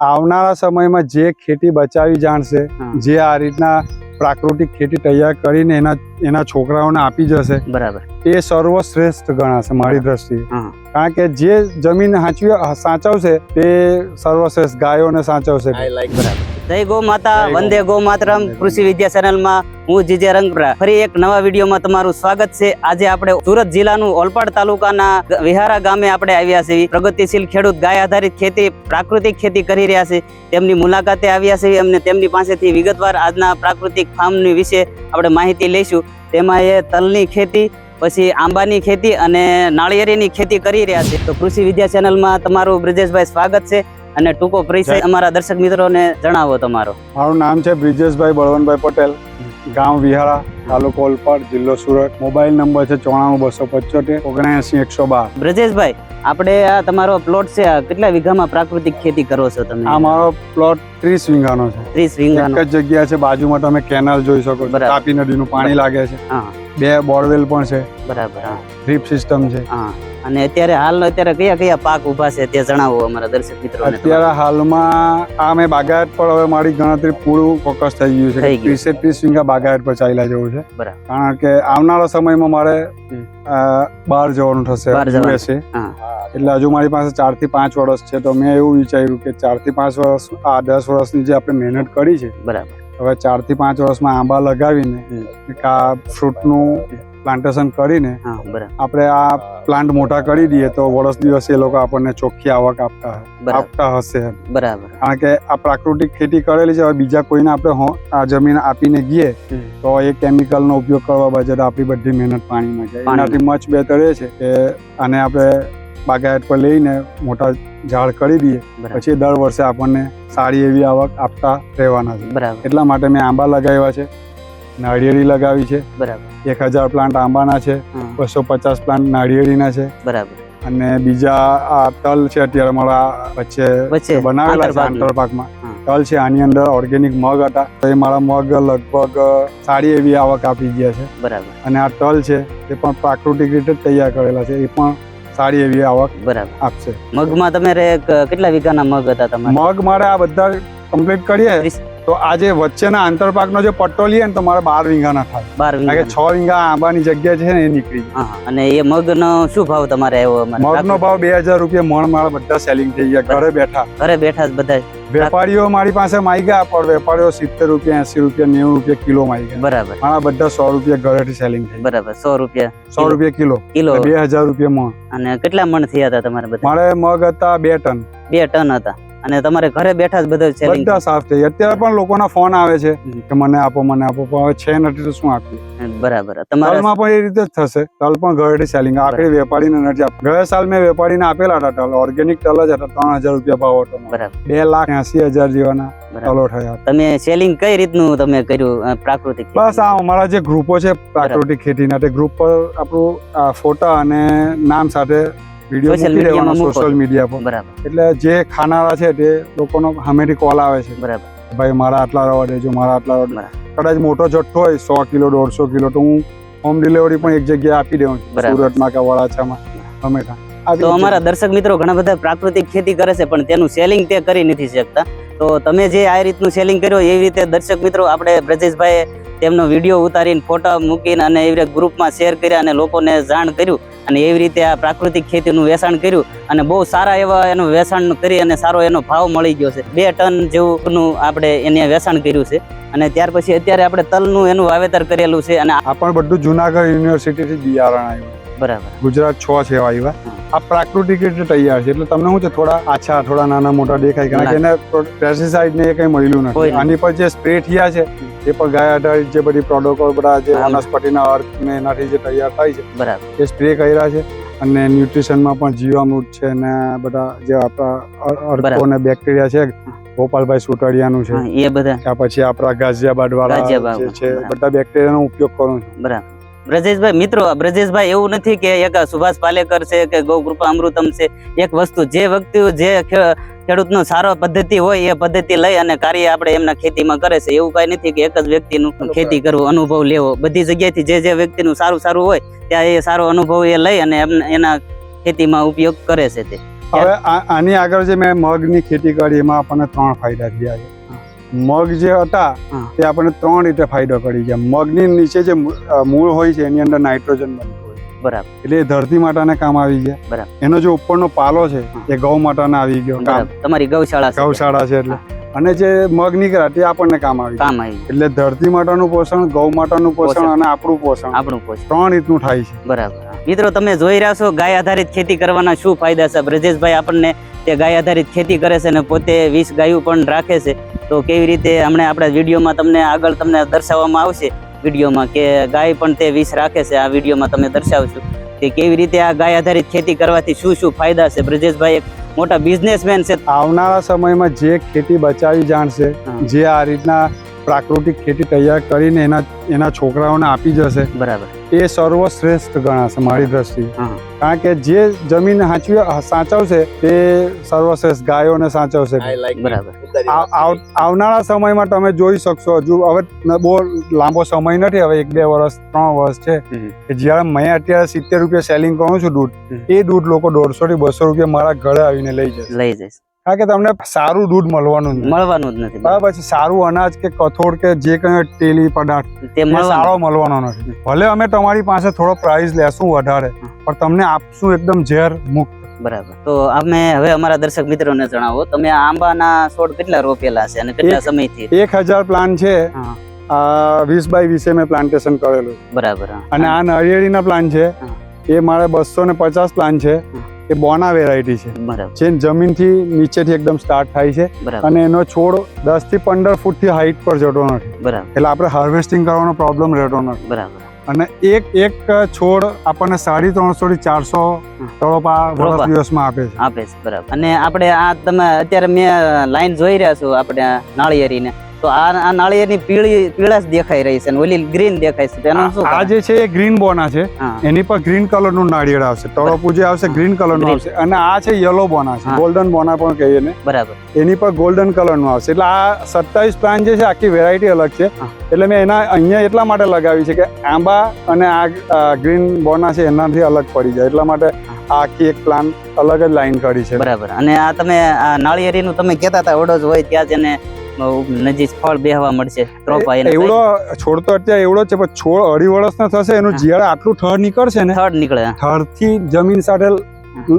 આવનારા સમયમાં જે ખેતી બચાવી જાણશે જે આ રીતના પ્રાકૃતિક ખેતી તૈયાર કરીને એના એના છોકરાઓને આપી જશે બરાબર. એ સર્વશ્રેષ્ઠ ગણાશે મારી દ્રષ્ટિએ. કારણ કે જે જમીન સાચવી સાચવશે તે સર્વશ્રેષ્ઠ ગાયોને સાચવશે. જય ગો માતા વંદે ગો માતરમ કૃષિ વિદ્યા ચેનલમાં હું જીજે રંગપરા. ફરી એક નવા વિડીયોમાં તમારું સ્વાગત છે. આજે આપણે સુરત જિલ્લાનું ઓલપાડ તાલુકાના વિહારા ગામે આપણે આવ્યા છીએ. પ્રગતિશીલ ખેડૂત ગાય આધારિત ખેતી પ્રાકૃતિક ખેતી કરી રહ્યા છે. તેમની મુલાકાતે આવ્યા છે અમને તેમની પાસેથી વિગતવાર આજના પ્રાકૃતિક ફાર્મની વિશે આપણે માહિતી લઈશું. તેમાં એ તલની ખેતી પછી આંબાની ખેતી અને નાળિયેરીની ખેતી કરી રહ્યા છે. તો કૃષિ વિદ્યા ચેનલમાં તમારું બ્રિજેશભાઈ સ્વાગત છે. અને ટૂંકો પરિચય અમારા દર્શક મિત્રોને જણાવો તમારો. મારું નામ છે બ્રિજેશભાઈ બળવંતભાઈ પટેલ ગામ વિહારા તાલુકો ઓલપાડ જિલ્લો સુરત. મોબાઈલ નંબર છે ચોરાણું બસો પંચોતેર ઓગણએંસી એકસો બાર. બ્રજેશભાઈ આપણે આ તમારો પ્લોટ છે કેટલા વીઘામાં પ્રાકૃતિક ખેતી કરો છો તમે? આ મારો પ્લોટ ત્રીસ વીઘાનો છે. ત્રીસ વીઘાનો. એક જ જગ્યા છે બાજુમાં તમે કેનાલ જોઈ શકો છો. તાપી નદીનું પાણી લાગે છે. હા. બે બોરવેલ પણ છે બરાબર હા ડ્રીપ સિસ્ટમ છે હા અને અત્યારે હાલ અત્યારે કયા કયા પાક ઊભા છે તે જણાવો અમારા દર્શક મિત્રો અત્યારે હાલમાં આ મેં બાગાયત પર હવે મારી ગણતરી પૂરું ફોકસ થઈ ગયું છે. ત્રીસે ત્રીસ વીઘા બાગાયત પર ચાલ્યા જવું છે બરાબર. કારણ કે આવનારા સમયમાં મારે બહાર જવાનું થશે બહાર જવાનું. USA. હા. એટલે હજુ મારી પાસે ચારથી પાંચ વર્ષ છે તો મેં એવું વિચાર્યું કે ચારથી પાંચ વર્ષ આ દસ વર્ષની જે આપણે મહેનત કરી છે બરાબર હવે ચારથી પાંચ વર્ષમાં આંબા લગાવીને ફ્રૂટનું પ્લાન્ટેશન કરીને આપણે આ પ્લાન્ટ મોટા કરી દઈએ તો વર્ષ દિવસ એ લોકો આપણને ચોખ્ખી આવક આપતા આપતા હશે બરાબર. કારણ કે આ પ્રાકૃતિક ખેતી કરેલી છે હવે બીજા કોઈને આપણે આ જમીન આપીને ગઈએ તો એ કેમિકલનો ઉપયોગ કરવા બજે આપણી બધી મહેનત પાણીમાં જાય. એનાથી મચ બેટર એ છે કે આને આપણે બાગાયત પર લઈને મોટા ઝાડ કરી દઈએ પછી દર વર્ષે આપણને સારી એવી આવક આપતા રહેવાના છે. એટલા માટે મેં આંબા લગાવ્યા છે નાળિયેરી લગાવી છે બરાબર. એક હજાર પ્લાન્ટ આંબાના છે બસો પચાસ પ્લાન્ટ નાળિયેરીના છે બરાબર. અને બીજા આ તલ છે અત્યારે મારા વચ્ચે બનાવેલા છે આંતર આંતરપાકમાં તલ છે આની અંદર ઓર્ગેનિક મગ હતા. તો એ મારા મગ લગભગ સારી એવી આવક આપી ગયા છે. બરાબર. અને આ તલ છે એ પણ પ્રાકૃતિક રીતે તૈયાર કરેલા છે. એ પણ સારી એવી આવક બરાબર. આપશે. મગમાં તમે કેટલા વીઘાના મગ હતા તમારે? મગ મારે આ બધા કમ્પ્લીટ કરીએ. તો આજે વચ્ચેના આંતરપાકનો જે પટ્ટો લઈએ ને તો મારે બાર વીંગાના થાય. બાર વીંગા છ વીંગા આંબાની જગ્યા છે ને એ નીકળી અને એ મગનો શું ભાવ તમારે આવ્યો? મગનો ભાવ બે હજાર રૂપિયા મણ મારા બધા સેલિંગ થઈ ગયા. ઘરે બેઠા. ઘરે બેઠા જ બધા વેપારીઓ મારી પાસે માઈ ગયા પણ વેપારીઓ સિત્તેર રૂપિયા એસી રૂપિયા નેવું રૂપિયા કિલો માઈ બરાબર. મારા બધા સો રૂપિયા ઘરેથી સેલિંગ થઈ બરાબર સો રૂપિયા સો રૂપિયા કિલો. કિલો. બે હજાર રૂપિયા મણ. અને કેટલા મણ થયા હતા તમારે બધા? મારે મગ હતા બે ટન. બે ટન હતા. અને તમારે ઘરે બેઠા જ બધું છે બધા સાફ છે અત્યારે પણ લોકોના ફોન આવે છે કે મને આપો મને આપો પણ હવે છે નથી તો શું આપ્યું બરાબર. તમારે તલમાં પણ એ રીતે જ થશે. તલ પણ ઘરેથી સેલિંગ આખરી વેપારીને નથી આપ. ગયા સાલ મેં વેપારીને આપેલા હતા તલ. ઓર્ગેનિક તલ જ હતા ત્રણ હજાર રૂપિયા ભાવ હતો બે લાખ એસી હજાર જેવાના તલો થયા તમે સેલિંગ કઈ રીતનું તમે કર્યું પ્રાકૃતિક? બસ આ અમારા જે ગ્રુપો છે પ્રાકૃતિક ખેતીના તે ગ્રુપ પર આપણું ફોટા અને નામ સાથે મૂકી દેવાનો સોશિયલ મીડિયા પર. બરાબર. એટલે જે ખાનારા છે તે લોકોનો સામેથી કોલ આવે છે. બરાબર. ભાઈ મારા આટલા રવા દેજો મારા આટલા રવા કદાચ મોટો જથ્થો હોય સો કિલો દોઢસો કિલો તો હું હોમ ડિલિવરી પણ એક જગ્યાએ આપી દઉં છું. સુરતમાં કે વડાછામાં ગમે તો અમારા દર્શક મિત્રો ઘણા બધા પ્રાકૃતિક ખેતી કરે છે પણ તેનું સેલિંગ તે કરી નથી શકતા. તો તમે જે આ રીતનું સેલિંગ કર્યું એવી રીતે દર્શક મિત્રો આપણે બ્રજેશભાઈએ તેમનો વીડિયો ઉતારીને ફોટા મૂકીને અને એવી રીતે ગ્રુપમાં શેર કર્યા અને લોકોને જાણ કર્યું. અને એવી રીતે આ પ્રાકૃતિક ખેતીનું વેચાણ કર્યું અને બહુ સારા એવા એનું વેચાણ કરી અને સારો એનો ભાવ મળી ગયો છે. બે ટન જેવું આપણે એને વેચાણ કર્યું છે અને ત્યાર પછી અત્યારે આપણે તલનું એનું વાવેતર કરેલું છે અને આ- પણ બધું જુનાગઢ યુનિવર્સિટીથી બિયારણ આવ્યું. બરાબર. ગુજરાત છ છે આવ્યા. આ પ્રાકૃતિક રીતે તૈયાર છે. એટલે તમને શું છે? થોડા આછા થોડા નાના મોટા દેખાય. કારણ કે એને પેસ્ટિસાઇડ ને એ કઈ નથી. નથી. આની પર જે સ્પ્રે થયા છે એ પણ ગાય આધારિત જે બધી પ્રોડક્ટો બધા જે વનસ્પતિના અર્થ ને એનાથી જે તૈયાર થાય છે બરાબર. એ સ્પ્રે કર્યા છે. અને ન્યુટ્રિશનમાં પણ જીવામૃત છે ને બધા જે આપણા અર્કો ને બેક્ટેરિયા છે ગોપાલભાઈ સુતડિયાનું છે. એ બધા. ત્યાં પછી આપણા ગાઝિયાબાદ વાળા જે છે બધા બેક્ટેરિયાનો ઉપયોગ કરું છું. બરાબર. બ્રજેશભાઈ મિત્રો બ્રજેશભાઈ એવું નથી કે એક સુભાષ પાલેકર છે કે ગૌકૃપા અમૃતમ છે. એક વસ્તુ જે વ્યક્તિ જે ખેડૂતનો સારો પદ્ધતિ હોય એ પદ્ધતિ લઈ અને કાર્ય આપણે એમના ખેતીમાં કરે છે. એવું કઈ નથી કે એક જ વ્યક્તિનું ખેતી કરવું અનુભવ લેવો. બધી જગ્યાએથી જે જે વ્યક્તિનું સારું સારું હોય ત્યાં એ સારો અનુભવ એ લઈ અને એના ખેતીમાં ઉપયોગ કરે છે તે. હવે આ- આની આગળ જે મેં મગની ખેતી કરી એમાં આપણને ત્રણ ફાયદા થયા છે. મગ જે હતા તે આપણને ત્રણ રીતે ફાયદો કરી ગયા મગની નીચે જે મૂળ હોય છે એની અંદર નાઇટ્રોજન છે. બરાબર. એટલે ધરતી માટાને કામ આવી ગયા. બરાબર. એનો જે ઉપરનો પાલો છે એ ગૌ માટાને આવી ગયો તમારી ગૌશાળા ગૌશાળા છે એટલે. અને જે મગ નીકળ્યા તે આપણને કામ આવી કામ આવી એટલે ધરતી માટાનું પોષણ ગૌ માટાનું પોષણ પોષણ. અને આપણું પોષણ. આપણું પોષણ. ત્રણ રીતનું થાય છે. બરાબર. મિત્રો તમે જોઈ રહ્યા છો ગાય આધારિત ખેતી કરવાના શું ફાયદા છે? બ્રજેશભાઈ આપણને તે ગાય આધારિત ખેતી કરે છે અને પોતે વીસ ગાયું પણ રાખે છે. તો કેવી રીતે હમણાં આપણા વિડીયોમાં તમને આગળ તમને દર્શાવવામાં આવશે? વિડીયોમાં કે ગાય પણ તે વિષ રાખે છે. આ વિડીયોમાં તમે દર્શાવશું કે કેવી રીતે આ ગાય આધારિત ખેતી કરવાથી શું શું ફાયદા છે. બ્રજેશભાઈ એક મોટા બિઝનેસમેન છે. આવનારા સમયમાં જે ખેતી બચાવી જાણશે જે આ રીતના પ્રાકૃતિક ખેતી તૈયાર કરીને એના એના છોકરાઓને આપી જશે. બરાબર. એ સર્વશ્રેષ્ઠ ગણાશે મારી દ્રષ્ટિએ. કારણ કે જે જમીન સાચવી સાચવશે તે સર્વશ્રેષ્ઠ ગાયોને સાચવશે. બરાબર. આવ- આવ- આવનારા સમયમાં તમે જોઈ શકશો. હજુ હવે બહુ લાંબો સમય નથી હવે એક બે વર્ષ ત્રણ વર્ષ છે. કે જ્યારે મેં અત્યારે સિત્તેર રૂપિયા સેલિંગ કરું છું દૂધ એ દૂધ લોકો દોઢસો થી બસો રૂપિયા મારા ઘરે આવીને લઈ જશે. લઈ જઈશ કારણ કે તમને સારું દૂધ મળવાનું મળવાનું જ નથી. બરાબર પછી સારું અનાજ કે કઠોળ કે જે કંઈ તેલી પદાર્થ તે સારો મળવાનો નથી. ભલે અમે તમારી પાસે થોડો પ્રાઇસ લેશું વધારે પણ તમને આપશું એકદમ ઝેર મુક્ત. બરાબર. તો અમે હવે અમારા દર્શક મિત્રોને જણાવો તમે આંબાના છોડ કેટલા રોપેલા છે અને કેટલા એક- સમયથી? એક હજાર પ્લાન છે. વીસ બાય વીસે મેં પ્લાન્ટેશન કરેલું. બરાબર અને આ નાળિયેરીના પ્લાન છે. એ મારે બસો ને પચાસ પ્લાન છે. એ બોના વેરાયટી છે. જે જમીનથી નીચેથી એકદમ સ્ટાર્ટ થાય છે. અને એનો છોડ દસથી પંદર ફૂટથી હાઈટ પર જતો નથી. એટલે આપણે હાર્વેસ્ટિંગ કરવાનો પ્રોબ્લેમ રહેતો નથી. બરાબર. અને એક એક છોડ આપણને સાડી ત્રણસો થી ચારસો. તળોપા વર્ષ દિવસમાં આપે છે. આપે છે બરાબર. અને આપણે આ તમે અત્યારે મેં લાઈન જોઈ રહ્યા છો આપણે નાળિયેરીને. તો આ આ નાળિયેરની પીળી પીળાશ દેખાઈ રહી છે અને ઓલી ગ્રીન દેખાય છે. તેનું શું આ જે છે એ ગ્રીન બોના છે. એની પર ગ્રીન કલરનું નાળિયેર આવશે. તળપુ જે આવશે ગ્રીન કલરનું આવશે. અને આ છે યલો બોના છે. ગોલ્ડન બોના પણ કહીએ ને. બરાબર. એની પર ગોલ્ડન કલરનું આવશે. એટલે આ સત્તાવીસ પ્લાન જે છે આખી વેરાયટી અલગ છે. એટલે મેં એના અહીંયા એટલા માટે લગાવી છે કે આંબા અને આ ગ્રીન બોના છે એનાથી અલગ પડી જાય. એટલા માટે આખી એક પ્લાન અલગ જ લાઈન કરી છે. બરાબર. અને આ તમે આ નાળિયેરીનું તમે કહેતા હતા ઓડોજ હોય ત્યાં જ એને નજીક ફળ બેહવા મળશે એવડો છોડ તો અત્યારે એવડો છે પણ છોડ અઢી વર્ષનો થશે એનું જીયાળ આટલું ઠળ નીકળશે ને? ઠળ નીકળે થડથી જમીન સાથે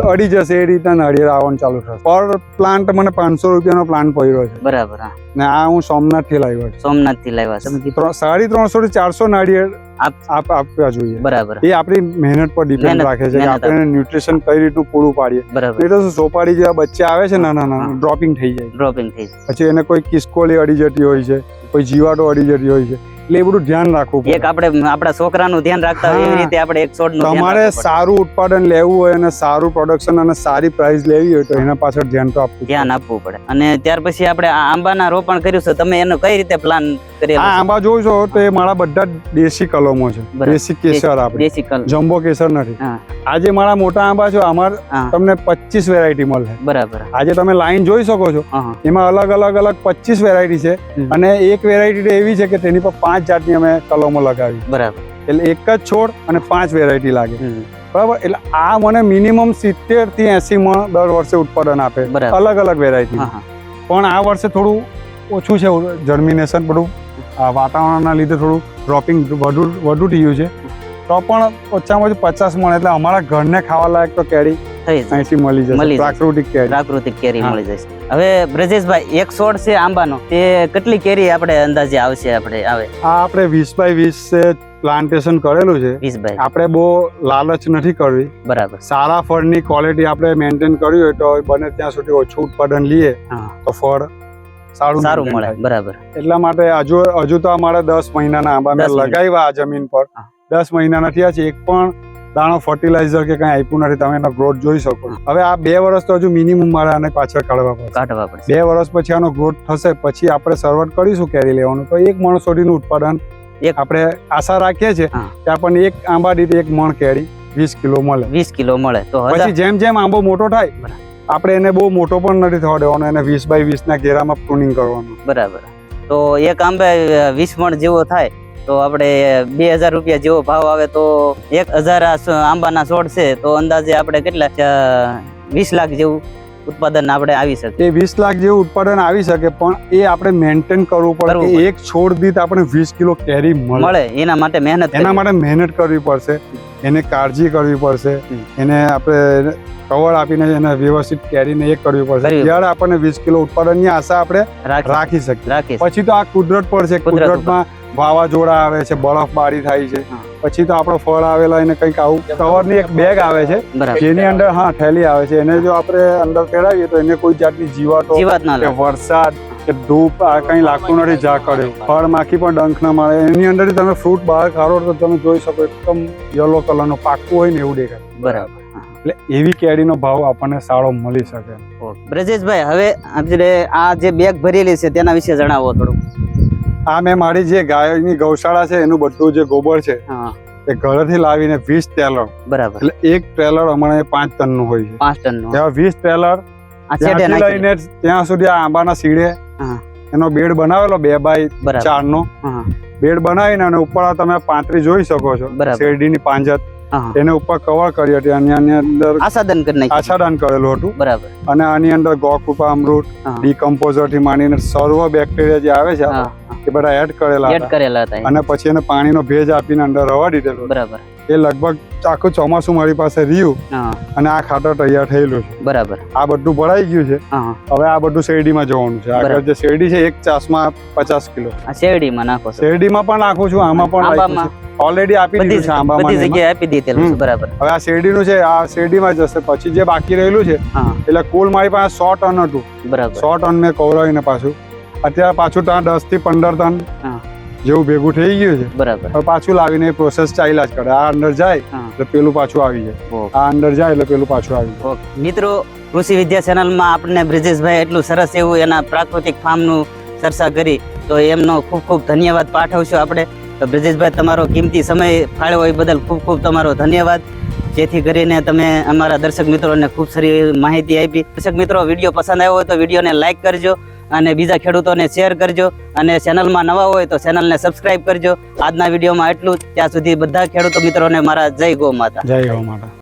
અડી જશે એ રીતના નાળિયેર આવવાનું ચાલુ થશે. પર પ્લાન્ટ મને પાંચસો રૂપિયાનો પ્લાન્ટ પડ્યો છે. બરાબર ને આ હું સોમનાથથી લાવ્યો છું. સોમનાથથી લાવ્યા સાડી ત્રણસો થી ચારસો નાળિયેર આપ- આપ આપવા જોઈએ. બરાબર. એ આપણી મહેનત પર ડિપેન્ડ રાખે છે કે આપણે ન્યુટ્રિશન કઈ રીતનું પૂરું પાડીએ. બરાબર. એટલે તો શું સોપાડી જેવા બચ્ચા આવે છે નાના નાના ડ્રોપિંગ થઈ જાય. ડ્રોપિંગ થઈ પછી એને કોઈ કિસ્કોલી અડી જતી હોય છે કોઈ જીવાતો અડી જતી હોય છે. એટલે એ બધું ધ્યાન રાખવું એક આપણે આપણા છોકરાનું ધ્યાન રાખતા હોય એવી રીતે આપણે એક છોડનું તમારે સારું ઉત્પાદન લેવું હોય અને સારું પ્રોડક્શન અને સારી પ્રાઇસ લેવી હોય તો એના પાછળ ધ્યાન તો આપવું ધ્યાન આપવું પડે. અને ત્યાર પછી આપણે આંબાના રોપણ કર્યું છે તમે એનો કઈ રીતે પ્લાન આ કરેલો આંબા જોઉં છો તો એ મારા બધા દેશી કલમો છે. દેશી કેસર આપણે. દેશી કલમ. જમ્બો કેસર નથી. આજે મારા મોટા આંબા છે અમાર તમને પચીસ વેરાયટી મળશે બરાબર. આજે તમે લાઈન જોઈ શકો છો. એમાં અલગ અલગ અલગ પચીસ વેરાયટી છે. અને એક વેરાયટી એવી છે કે તેની પર પાંચ જાતની અમે કલમો લગાવી. બરાબર. એટલે એક જ છોડ અને પાંચ વેરાયટી લાગે. બરાબર? એટલે આ મને મિનિમમ સિત્તેરથી એસી મણ દર વર્ષે ઉત્પાદન આપે. અલગ અલગ વેરાયટી પણ આ વર્ષે થોડું ઓછું છે જર્મિનેશન બધું. આ વાતાવરણના લીધે થોડું ડ્રોપિંગ વધુ વધુ થયું છે. તો પણ ઓછામાં ઓછું પચાસ મણ. એટલે અમારા ઘરને ખાવા લાયક તો કેરી. થઈ અહીંથી મળી જશે. પ્રાકૃતિક કેરી. પ્રાકૃતિક કેરી મળી જશે. હવે બ્રજેશભાઈ એક છોડ છે આંબાનો. તે કેટલી કેરી આપણે અંદાજે આવશે આપણે આવે? આ આપણે વીસ બાય વીસ પ્લાન્ટેશન કરેલું છે. આપણે બહુ લાલચ નથી કરવી. બરાબર. સારા ફળની ક્વોલિટી આપણે મેન્ટેન કરવી હોય તો બને ત્યાં સુધી ઓછું ઉત્પાદન લઈએ તો ફળ સારું સારું મળે. બરાબર. એટલા માટે હજુ હજુ તો અમારે દસ મહિનાના આંબા મેં લગાવ્યા આ જમીન પર. દસ મહિનાના થયા છે. એક પણ દાણો ફર્ટિલાઇઝર કે કઈ આપ્યું નથી તમે એનો ગ્રોથ જોઈ શકો. હવે આ બે વર્ષ તો હજુ મિનિમમ મારે આને પાછળ કાઢવા પડશે. કાઢવા પડશે. બે વર્ષ પછી આનો ગ્રોથ થશે પછી આપણે શરૂઆત કરીશું કેરી લેવાનું. તો એક મણ સોડીનું ઉત્પાદન એક- આપણે આશા રાખીએ છીએ કે આપણને એક આંબા દીઠ એક મણ કેરી વીસ કિલો મળે. વીસ કિલો મળે. તો પછી જેમ જેમ આંબો મોટો થાય આપણે એને બહુ મોટો પણ નથી થવા દેવાનો એને વીસ બાય વીસ ના ઘેરામાં પ્રુનિંગ કરવાનું. બરાબર. તો એક આંબે વીસ મણ જેવો થાય તો આપણે બે હજાર રૂપિયા જેવો ભાવ આવે તો એક હજાર આંબાના છોડ છે તો અંદાજે આપણે કેટલા વીસ લાખ જેવું ઉત્પાદન આપણે આવી શકે. એ વીસ લાખ જેવું ઉત્પાદન આવી શકે પણ એ આપણે મેન્ટેન કરવું પડે કે એક છોડ દીઠ આપણે વીસ કિલો કેરી મળે. એના માટે મહેનત એના માટે મહેનત કરવી પડશે એને કાળજી કરવી પડશે એને આપણે કવર આપીને એને વ્યવસ્થિત કેરીને એ કરવી પડશે. ત્યારે આપણને વીસ કિલો ઉત્પાદનની આશા આપણે રાખી શકીએ. પછી તો આ કુદરત પર છે. કુદરતમાં વાવાઝોડા આવે છે બરફબારી થાય છે. પછી તો આપણો ફળ આવેલા એને કંઈક આવું કવરની એક બેગ આવે છે જેની અંદર હા થેલી આવે છે. એને જો આપણે અંદર પહેરાવીએ તો એને કોઈ જાતની જીવાતો કે વરસાદ કે ધૂપ આ કંઈ લાગતું નથી જા કરે ફળ માખી પણ ડંખ ના મારે. એની અંદર તમે ફ્રૂટ બહાર કાઢો તો તમે જોઈ શકો એકદમ યલો કલરનો પાકું હોય ને એવું દેખાય. બરાબર. એટલે એવી કેરીનો ભાવ આપણને સારો મળી શકે. બ્રજેશભાઈ હવે આપણે આ જે બેગ ભરેલી છે તેના વિશે જણાવો થોડું આ મેં મારી જે ગાયની ગૌશાળા છે એનું બધું જે ગોબર છે એ ઘરેથી લાવીને વીસ ટ્રેલર બરાબર. એટલે એક ટ્રેલર અમારે પાંચ ટનનું હોય છે. પાંચ ટનનું વીસ ટ્રેલર લઈને ત્યાં સુધી આ આંબાના સીડે એનો બેડ બનાવેલો બે બાય ચાર નો બેડ બનાવીને અને ઉપર તમે પાંત્રી જોઈ શકો છો. શેરડીની પાંજત. એને ઉપર કવર કરી હતી. અને આની અંદર આસાદન કરી નાખી આસાદન કરેલું હતું. બરાબર. અને આની અંદર ગોકૃપા અમૃત. ડીકમ્પોઝરથી માંડીને સર્વ બેક્ટેરિયા જે આવે છે એ બધા એડ કરેલા એડ કરેલા હતા અને પછી એને પાણીનો ભેજ આપીને અંદર રવા દીધેલું બરાબર. એ લગભગ આખું ચોમાસું મારી પાસે રહ્યું અને આ ખાતર તૈયાર થયેલું છે. બરાબર. આ બધું ભરાઈ ગયું છે. હવે આ બધું શેરડીમાં જવાનું છે. આગળ જે શેરડી છે એક ચાસમાં પચાસ કિલો. શેરડીમાં નાખો શેરડીમાં પણ નાખું છું આમાં પણ ઓલરેડી આપી દીધું છે આંબામાં બધી જગ્યાએ આપી દીધેલું બરાબર. હવે આ શેરડીનું છે આ શેરડીમાં જશે પછી જે બાકી રહેલું છે એટલે કુલ મારી પાસે સો ટન હતું. બરાબર. સો ટન મેં કવરાવીને પાછું. અત્યારે પાછું ત્યાં દસથી પંદર ટન. જેવું ભેગું થઈ ગયું છે. બરાબર. હવે પાછું લાવીને પ્રોસેસ ચાલ્યા જ કરે આ અંદર જાય. એટલે પેલું પાછું આવી જાય. આ અંદર જાય એટલે પેલું પાછું આવી જાય. મિત્રો કૃષિ વિદ્યા ચેનલમાં આપણને બ્રિજેશભાઈ એટલું સરસ એવું એના પ્રાકૃતિક ફાર્મનું ચર્ચા કરી તો એમનો ખૂબ ખૂબ ધન્યવાદ પાઠવશું આપણે. તો બ્રિજેશભાઈ તમારો કિંમતી સમય ફાળવ્યો એ બદલ ખૂબ ખૂબ તમારો ધન્યવાદ. જેથી કરીને તમે અમારા દર્શક મિત્રોને ખૂબ સારી માહિતી આપી. દર્શક મિત્રો વીડિયો પસંદ આવ્યો હોય તો વિડીયોને લાઈક કરજો. અને બીજા ખેડૂતોને શેર કરજો અને ચેનલમાં નવા હોય તો ચેનલને સબસ્ક્રાઇબ કરજો. આજના વિડીયોમાં એટલું ત્યાં સુધી બધા ખેડૂતો મિત્રોને મારા જય ગો માતા. જય ગો માતા.